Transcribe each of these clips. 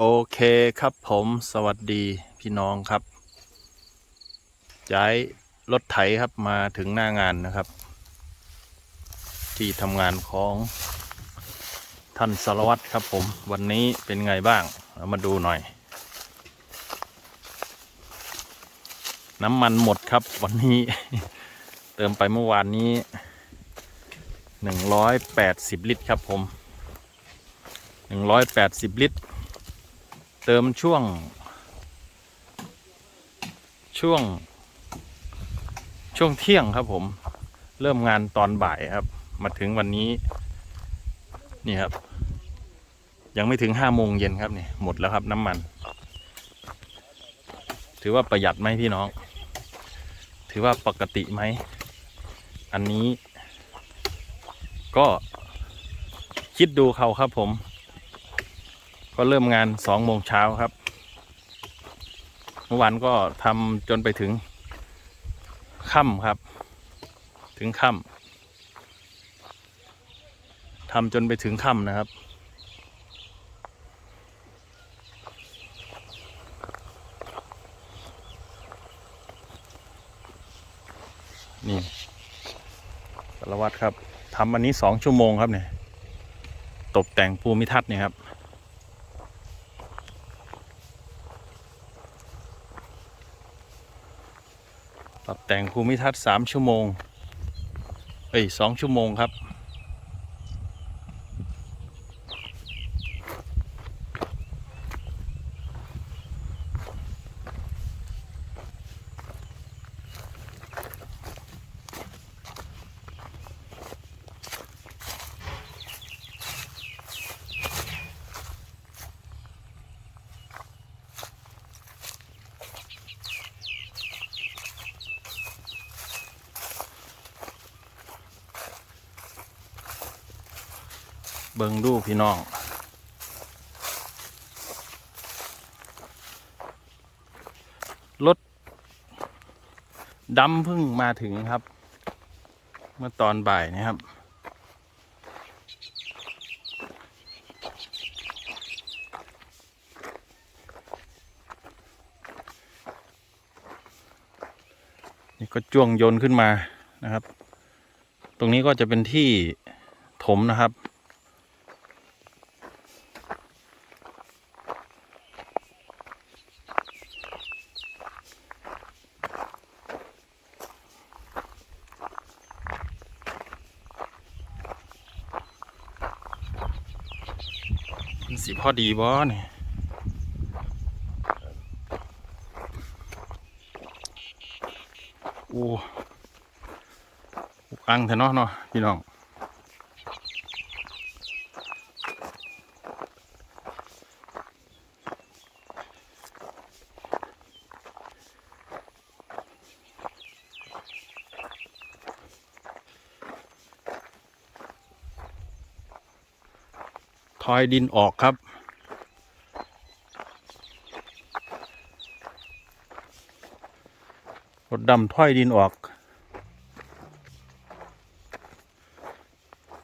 โอเคครับผมสวัสดีพี่น้องครับย้ายรถไถครับมาถึงหน้างานนะครับ ที่ทำงานของท่านสารวัตรครับผมวันนี้เป็นไงบ้างเรามาดูหน่อย น้ำมันหมดครับวันนี้ เติมไปเมื่อวานนี้ 180 ลิตรครับผม 180 ลิตร เติมช่วง ช่วง ช่วงเที่ยงครับผม เริ่มงานตอนบ่ายครับ มาถึงวันนี้ นี่ครับ ยังไม่ถึงห้าโมงเย็นครับนี่หมดแล้วครับน้ำมัน ถือว่าประหยัดไหมพี่น้อง ถือว่าปกติไหม อันนี้ ก็คิดดูเขาครับผม ก็เริ่มงานสองโมงเช้าครับ เมื่อวานก็ทำจนไปถึงค่ำครับ ถึงค่ำทำจนไปถึงค่ำนะครับนี่สารวัตรครับทำอันนี้สองชั่วโมงครับเนี่ย ตกแต่งภูมิทัศน์เนี่ยครับ ปรับแต่งภูมิทัศน์สามชั่วโมง เอ้ยสองชั่วโมงครับ เบิงดูพี่น้อง รถดำเพิ่งมาถึงครับ เมื่อตอนบ่ายนะครับนี่ก็จ้วงโยนขึ้นมานะครับ ตรงนี้ก็จะเป็นที่ถมนะครับ สิพอดีบ่เนี่ยโอ้อังเถอะเนาะเนาะพี่น้อง ทอยดินออกครับ รถดำถ้อยดินออก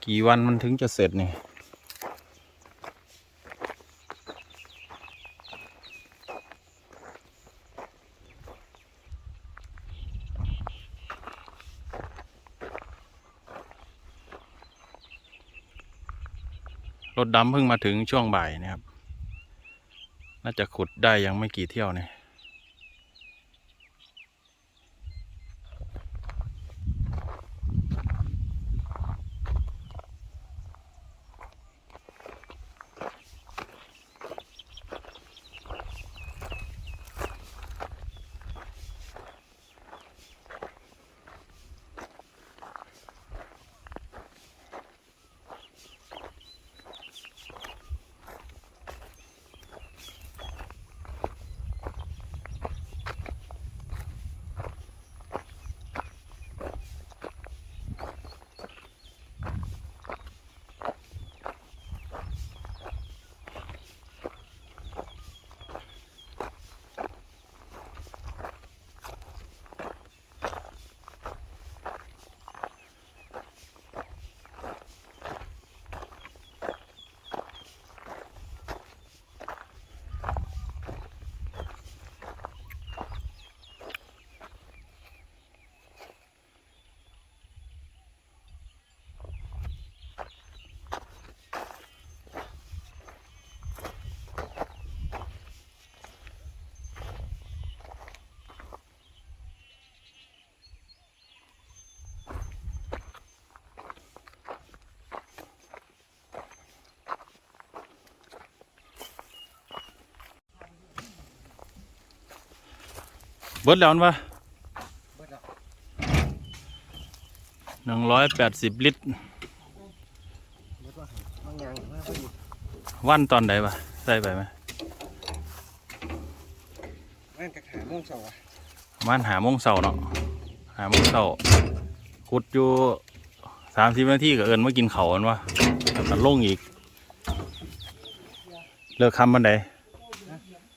กี่วันมันถึงจะเสร็จนี่ ถดำเพิ่งมาถึงช่วงบ่ายนะครับ น่าจะขุดได้ยังไม่กี่เที่ยวเนี่ย เบิดแล้วอันวะเบิดแล้วหนึ่งร้อยแปดสิบลิตรเบิดว่าให้บางอย่างมากพอดีวันตอนใดวะใส่ไปไหมแม่นกระถางม่วงเสาอะประมันหาโมงเสาเนาะหาโมงเสาขุดอยู่สามสิบนาทีก็เอินมากินเขาวกันวะแล้วก็ลงอีก เลิกคำบันได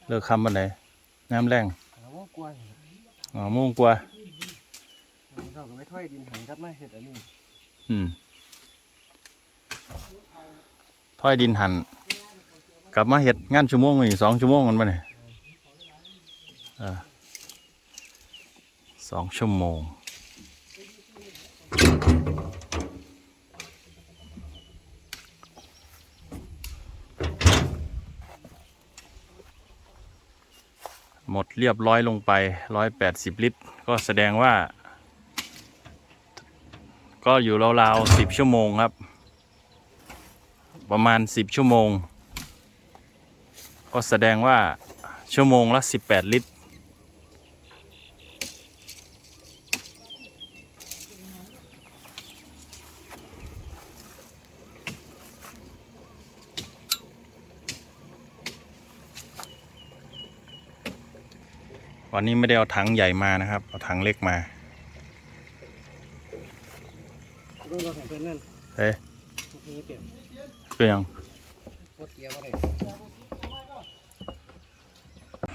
เลิกคำบันไดน้ำแรง อ๋อโมงกว่าเราก็ไม่ค่อยดินหันครับมาเห็ดอันนี้อืมถ้อยดินหันกลับมาเห็ดงานชั่วโมงอีกสองชั่วโมงกันปะเนี่ยเออสองชั่วโมง หมดเรียบร้อยลงไปร้อยแปดสิบลิตร ก็แสดงว่า ก็อยู่ราวๆสิบชั่วโมงครับ ประมาณสิบชั่วโมง ก็แสดงว่าชั่วโมงละสิบแปดลิตร วันนี้ไม่ได้เอาถังใหญ่มานะครับ เอาถังเล็กมารุ่นเราแข่งเพื่อนนั่นเฮ้ยทุกนี้เปลี่ยนเปลี่ยงโคตรเกียร์ว่าไง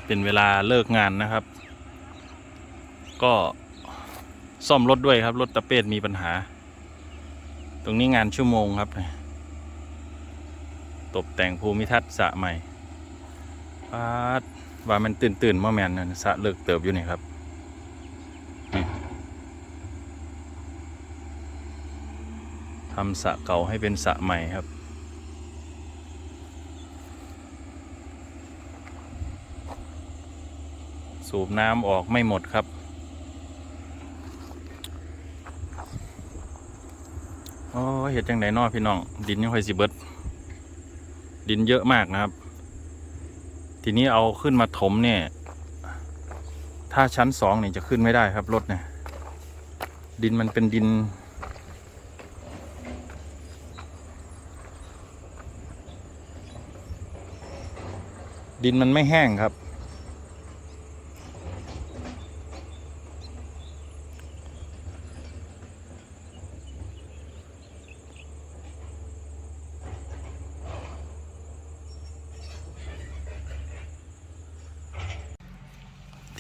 เป็นเวลาเลิกงานนะครับ ก็ซ่อมรถด้วยครับ รถตะเปดมีปัญหา ตรงนี้งานชั่วโมงครับตกแต่งภูมิทัศน์สระใหม่ปาด ว่ามันตื่นตื่นมาแมนนั่นสระเลิกเติบอยู่นี่ครับนี่ทำสะเก่าให้เป็นสะใหม่ครับ สูบน้ำออกไม่หมดครับโอ้เห็ดจังไดนอพี่น้อง ดินยังค่อยสิเบิด ดินเยอะมากนะครับ ทีนี้เอาขึ้นมาถมเนี่ย ถ้าชั้นสองเนี่ยจะขึ้นไม่ได้ครับรถเนี่ย ดินมันเป็นดิน ดินมันไม่แห้งครับ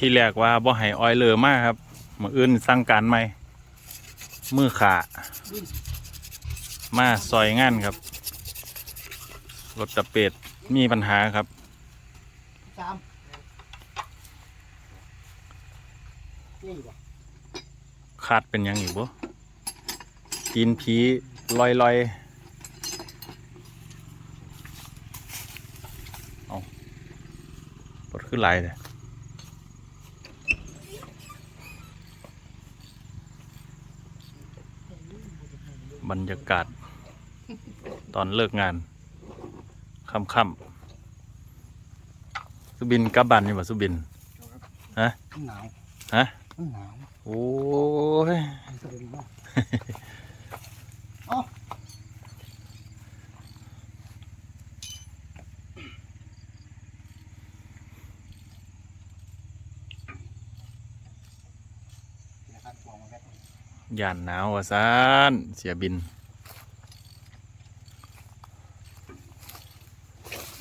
ที่แรกว่าบ่ให้ออยเลอมากครับมืออื่นสั่งการไหมมือขามาซอยงานครับ รถตะเป็ดมีปัญหาครับสามนี่บ่ขาดเป็นยังอยู่บ่ตีนผีลอยลอยเอาปดขึ้นไหลเลย บรรยากาศ ตอนเลิกงานค่ำๆสุบินกลับบ้านนี่บ่สุบินฮะหนาวฮะหนาวโอ้ยมันสะดุดมากนะครับมองมาแบบ ย่านหนาวว่าซานเสียบิน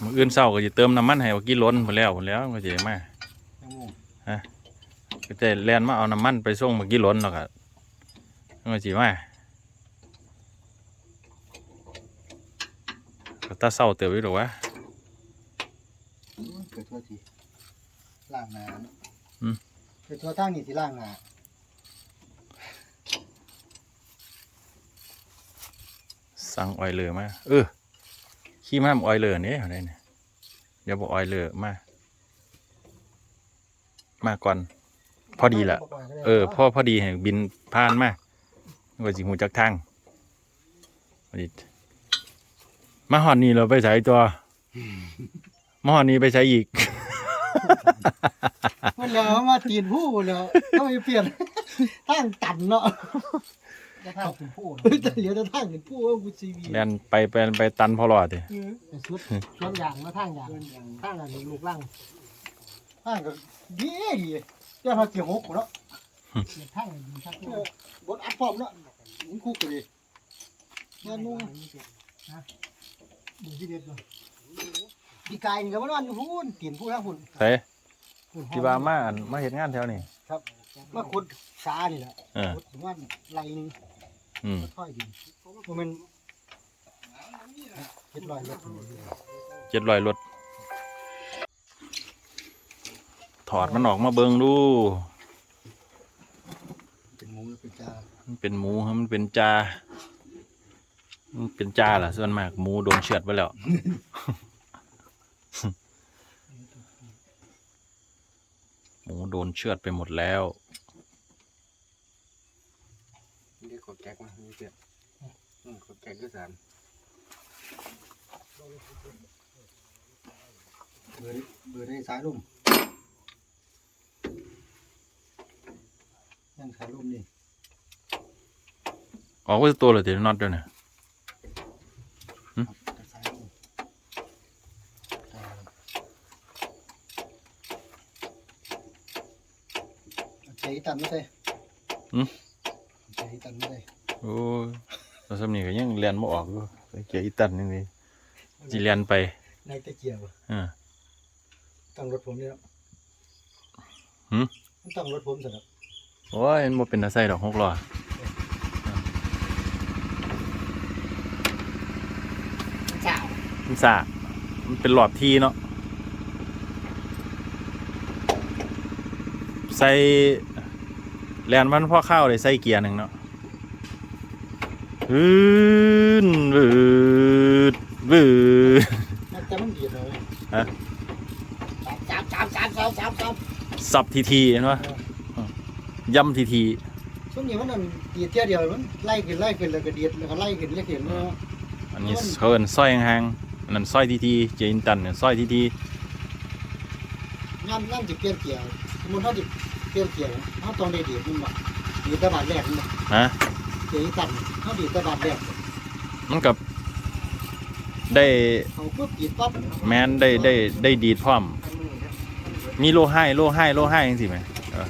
มื้ออื่นเช้าก็จะเติมน้ำมันให้ว่ากี่ล้นพอแล้วพอแล้วก็จะได้มายังงงก็จะแล่นมาเอาน้ำมันไปส่งเมื่อกี้ล้นแล้วก็ก็สิมาก็ตาเศร้าเติบอยู่หรอกวะเกิดทั่วทีล่างหนาเนอะอืมเกิดทั่วทางนี่ที่ล่างหนา สั่งออยเลอร์มา เออขี้ม้ามออยเลอร์นี่เอาได้เนี่ยเดี๋ยวบอกออยเลอร์มา มาก่อน พอดีละเออพ่อพอดีเห็นบินผ่านมาว่าสิหูจักทางพอดีมาหอนนี่เราไปใช้ตัวมาหอนนี้ไปใช้อีกมันแล้วมาตีนผู้แล้วต้องไปเปลี่ยนทางตันเนาะ จะทางเป็นผู้เฮ้ยแต่เหลือแต่ทางเป็นผู้ว่ากูซีวีแลนไปไปไปตันพอรอดดิไปสุดช่วงอย่างมาทางอย่างทางอันนี้ลูกล่างทางก็ดีดีเจ้าพาเกี่ยวหกเนาะทางดีทางบดอัดพร้อมเนาะมึงคุกเลยงานนุ่งนะดูที่เด็ดเลยดีกายนี่ก็มานอนอยู่หุ่นตีนผู้ทางหุ่นใส่ที่ว่ามาอันมาเห็นงานแถวนี้ครับ มาขุดสานี่แหละเออขุดถึงว่าไรหนึงอืมค่อยดินมันเจ็ดร้อยเมตรเจ็ดรอยรถถอดมันออกมาเบิงดู เป็นหมูเป็นจามันเป็นหมูครับมันเป็นจามันเป็นจาล่ะส่วนมากหมูโดนเชือดไปแล้ว หมูโดนเชือดไปหมดแล้ว เรียกกด แก๊กมามีเปรียบอืมกดแก๊กก็สารเบอร์เบอร์ในสายลมนั่นสายลมนี่ออกว่าตัวเลยตีน็อตด้วยเนี่ยแต่สายลมใจตันไม่ใช่ใจตันไม่ใช่โอ้ยเราสำนีก็ยังเรียนไม่ออกอยู่ไปเกียร์อีตันนี่นี่จีเรียนไปในตะเกียบอ่าต้องรถผมเนี่ยหืมมันต้องรถผมสำหรับโอ้ยมันบ่เป็นตาไส้ดอกหกล้อเจ้ามันสามันเป็นหลอดทีเนาะใส่แลนมันพ่อเข้าวเลยใส่เกียร์หนึ่งเนาะ วืนวืดวืดแต่มันดีเลยฮะจับจับจับจับจับจับสับทีทีเห็นปะย่ำทีทีช่วงนี้มันนั่นดีดเที่ยวเดียวมันไล่ขึ้นไล่ขึ้นแล้วก็ดีดแล้วก็ไล่ขึ้นเรียกเห็นเนาะอันนี้เขาเอินสร้อยห่างๆอันนั้นสร้อยทีทีเจอินตันเนี่ยสร้อยทีทีงานงานจะเปลี่ยนเกียร์สมมติเขาจะเปลี่ยนเกียร์เขาต้องได้ดีดมันบ่ดีดแตะบาดแรกมันบ่ฮะ เกียร์อีตันเขาดีดแตะบาดแรกมันกับได้เขาปุ๊บดีดปั๊บแมนได้ได้ได้ดีดพร้อม มีโลให้โลให้โลให้จริงๆไหมเออ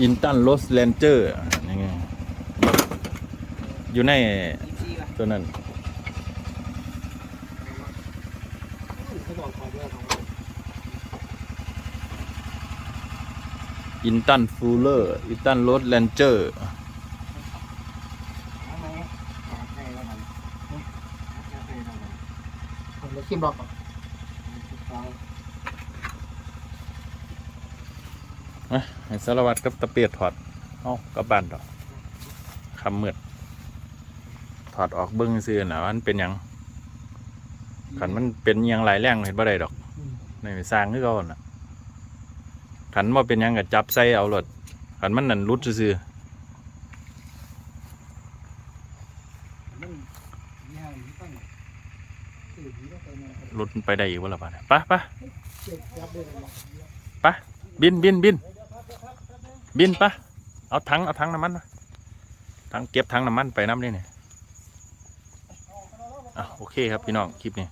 อินตันโรสแลนเจอร์ยังไงอยู่ในตัวนั้น เขาบอกขอเบอร์ของ อินตันฟูลเลอร์อินตันโรสแลนเจอร์มเลยคิมบอกก่อนให้สารวัตรกับตะเปียดถอด เอากลับบ้านดอกคำมืดถอดออกเบิ้งซื่อนะว่ามันเป็นยังขันมันเป็นยังหลายแรงเห็นบ่ได้ดอกในสร้างคือเขาน่ะ ขันว่าเป็นยังกับจับใส่เอารถขันมันนั่นรุดซื่อมันยาวอยู่ตั้งตื่นแล้วไปมาๆรุดไปได้อีกว่าละบาดเนี่ยไปไปเจ็บยับเลยนะบินบินบินบินไปเอาถังเอาถังน้ำมันมาถังเก็บถังน้ำมันไปน้ำนี่เนี่ยอะโอเคครับพี่น้องคลิปนี้